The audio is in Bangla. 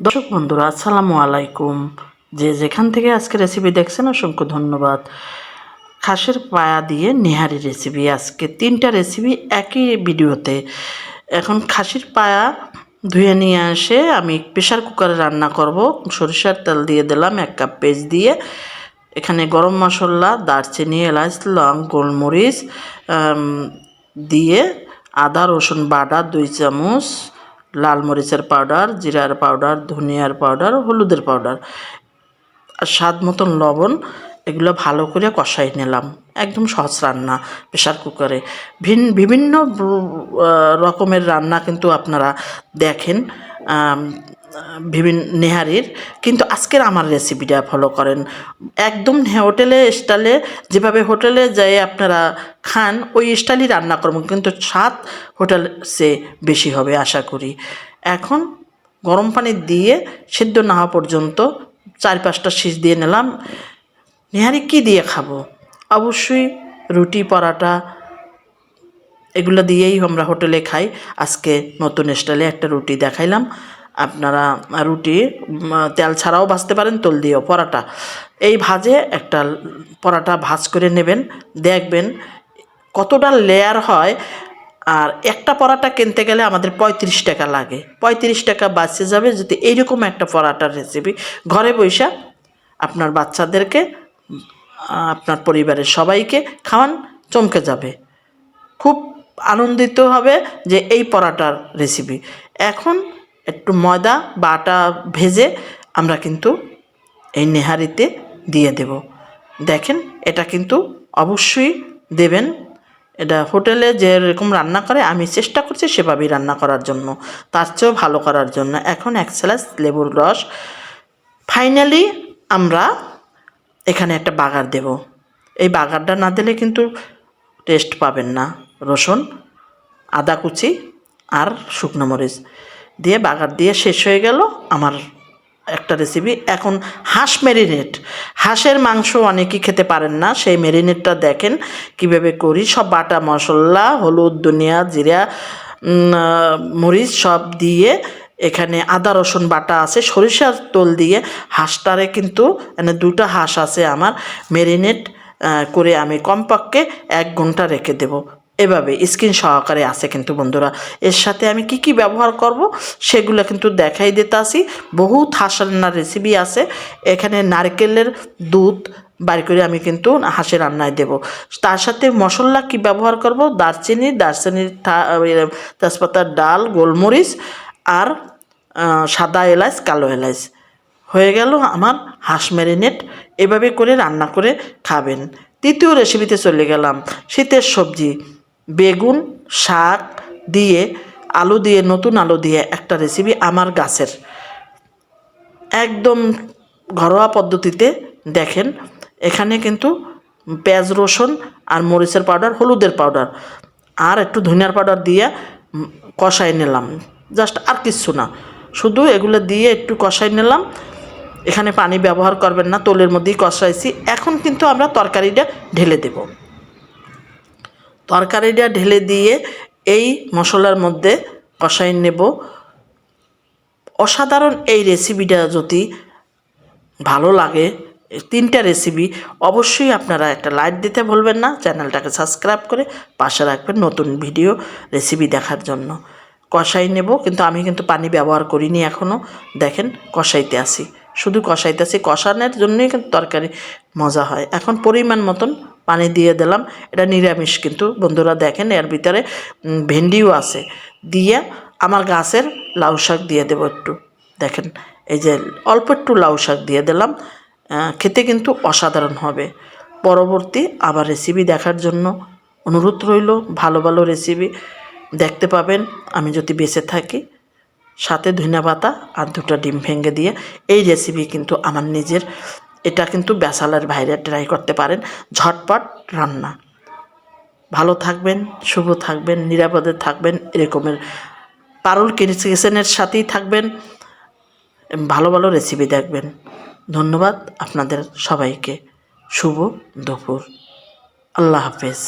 দর্শক বন্ধুরা, আসসালামু আলাইকুম। যে যেখান থেকে আজকে রেসিপি দেখছেন, অসংখ্য ধন্যবাদ। খাসের পায়া দিয়ে নেহারি রেসিপি আজকে তিনটা রেসিপি একই ভিডিওতে। এখন খাসির পায়া ধুয়ে নিয়ে আসে আমি প্রেশার কুকারে রান্না করব। সরিষার তেল দিয়ে দিলাম এক কাপ পেঁয়াজ দিয়ে। এখানে গরম মশলা, দারচিনি, এলাচ, লং, গোলমরিচ দিয়ে আদা, রসুন বাটা, দুই চামচ লাল মরিচের পাউডার, জিরার পাউডার, ধনিয়ার পাউডার, হলুদের পাউডার। আর স্বাদ মতন লবণ, এগুলো ভালো করে কষাই নিলাম। একদম সহজ রান্না প্রেশার কুকারে। ভিন, বিভিন্ন রকমের রান্না কিন্তু আপনারা দেখেন। বিভিন্ন নেহারির। কিন্তু আজকের আমার রেসিপিটা ফলো করেন। একদম হোটেলে স্টাইলে যেভাবে হোটেলে যাই আপনারা খান, ওই স্টাইলই রান্না করব। কিন্তু স্বাদ হোটেল সে বেশি হবে আশা করি। এখন গরম পানি দিয়ে সিদ্ধ না হওয়া পর্যন্ত চার পাঁচটা শীষ দিয়ে নিলাম। নেহারি কী দিয়ে খাব? অবশ্যই রুটি, পরাটা, এগুলো দিয়েই আমরা হোটেলে খাই। আজকে নতুন স্টাইলে একটা রুটি দেখাইলাম। আপনারা রুটি তেল ছাড়াও ভাজতে পারেন, তেল দিয়েও পরাটা। এই ভাজে একটা পরাটা ভাজ করে নেবেন, দেখবেন কতটা লেয়ার হয়। আর একটা পরাটা কিনতে গেলে আমাদের পঁয়ত্রিশ টাকা লাগে। পঁয়ত্রিশ টাকা বাঁচে যাবে যদি এইরকম একটা পরাটার রেসিপি ঘরে বৈশা আপনার বাচ্চাদেরকে, আপনার পরিবারের সবাইকে খাওয়ান, চমকে যাবে। খুব আনন্দিত হবে যে এই পরাটার রেসিপি এখন একটু ময়দা বা আটা ভেজে আমরা কিন্তু এই নেহারিতে দিয়ে দেব। দেখেন, এটা কিন্তু অবশ্যই দেবেন। এটা হোটেলে যেরকম রান্না করে, আমি চেষ্টা করছি সেভাবেই রান্না করার জন্য। তার চেয়েও ভালো করার জন্য। এখন এক স্যালাস লেবুর রস। ফাইনালি আমরা এখানে একটা বাগার দেব। এই বাগারটা না দিলে কিন্তু টেস্ট পাবেন না। রসুন, আদা কুচি আর শুকনো মরিচ। দিয়ে, বাগার দিয়ে শেষ হয়ে গেল আমার একটা রেসিপি এখন হাঁস মেরিনেট হাঁসের মাংস অনেকেই খেতে পারেন না, সেই মেরিনেটটা দেখেন কীভাবে করি। সব বাটা মশলা, হলুদ, ধনিয়া, জিরা মরিচ সব দিয়ে এখানে আদা, রসুন বাটা আছে, সরিষার তোল দিয়ে হাঁসটারে কিন্তু মানে দুটো হাঁস আছে আমার। মেরিনেট করে আমি কমপক্ষে এক ঘণ্টা রেখে দেব। এভাবে স্ক্রিন সহকারে আছে কিন্তু বন্ধুরা। এর সাথে আমি কি কি ব্যবহার করব সেগুলো কিন্তু দেখাই দিতে আসি বহুত হাঁস রান্নার রেসিপি আছে। এখানে নারকেলের দুধ বাড়ি করে আমি কিন্তু হাঁসের রান্নায় দেব। তার সাথে মশলা কি ব্যবহার করব? দারচিনি, দারচিনির তেজপাতার ডাল, গোলমরিচ আর সাদা এলাচ, কালো এলাচ। হয়ে গেল আমার হাঁস ম্যারিনেট এভাবে করে রান্না করে খাবেন। তৃতীয় রেসিপিতে চলে গেলাম। শীতের সবজি। বেগুন, শাক দিয়ে, আলু দিয়ে, নতুন আলু দিয়ে একটা রেসিপি আমার গাছের। একদম ঘরোয়া পদ্ধতিতে দেখেন, এখানে কিন্তু পেঁয়াজ, রসুন আর মরিচের পাউডার হলুদের পাউডার আর একটু ধনিয়ার পাউডার দিয়ে কষাই নিলাম। জাস্ট আর কিচ্ছু না, শুধু এগুলো দিয়ে একটু কষাই নিলাম। এখানে পানি ব্যবহার করবেন না, তোলের মধ্যেই কষাইছি। এখন কিন্তু আমরা তরকারিটা ঢেলে দেব। তরকারিটা ঢেলে দিয়ে এই মশলার মধ্যে কষাই নেব। অসাধারণ এই রেসিপিটা যদি ভালো লাগে তিনটা রেসিপি অবশ্যই আপনারা একটা লাইক দিতে ভুলবেন না, চ্যানেলটাকে সাবস্ক্রাইব করে পাশে রাখবেন নতুন ভিডিও রেসিপি দেখার জন্য। কষাই নেব, কিন্তু আমি কিন্তু পানি ব্যবহার করিনি এখনও দেখেন, কষাইতে আসি। শুধু কষাইতে আসি, কষানোর জন্যই কিন্তু তরকারি মজা হয়। এখন পরিমাণ মতন পানি দিয়ে দিলাম। এটা নিরামিষ কিন্তু। বন্ধুরা দেখেন, এর ভিতরে ভেন্ডিও আছে। দিয়ে আমার গাছের লাউ শাক দিয়ে দেবো একটু। দেখেন, এই যে অল্প একটু লাউ শাক দিয়ে দিলাম। খেতে কিন্তু অসাধারণ হবে। পরবর্তী আবার রেসিপি দেখার জন্য অনুরোধ রইল। ভালো ভালো রেসিপি দেখতে পাবেন। আমি যদি বেঁচে থাকি, সাথে ধনিয়া পাতা আর দুটো ডিম ভেঙে দিয়ে, এই রেসিপি কিন্তু আমার নিজের এটা কিন্তু বেসালের বাইরে ট্রাই করতে পারেন। ঝটপট রান্না। ভালো থাকবেন, শুভ থাকবেন, নিরাপদে থাকবেন, এরকমের পারুল কিচেনের সাথেই থাকবেন, ভালো ভালো রেসিপি দেখবেন। ধন্যবাদ আপনাদের সবাইকে। শুভ দুপুর। আল্লাহ হাফেজ।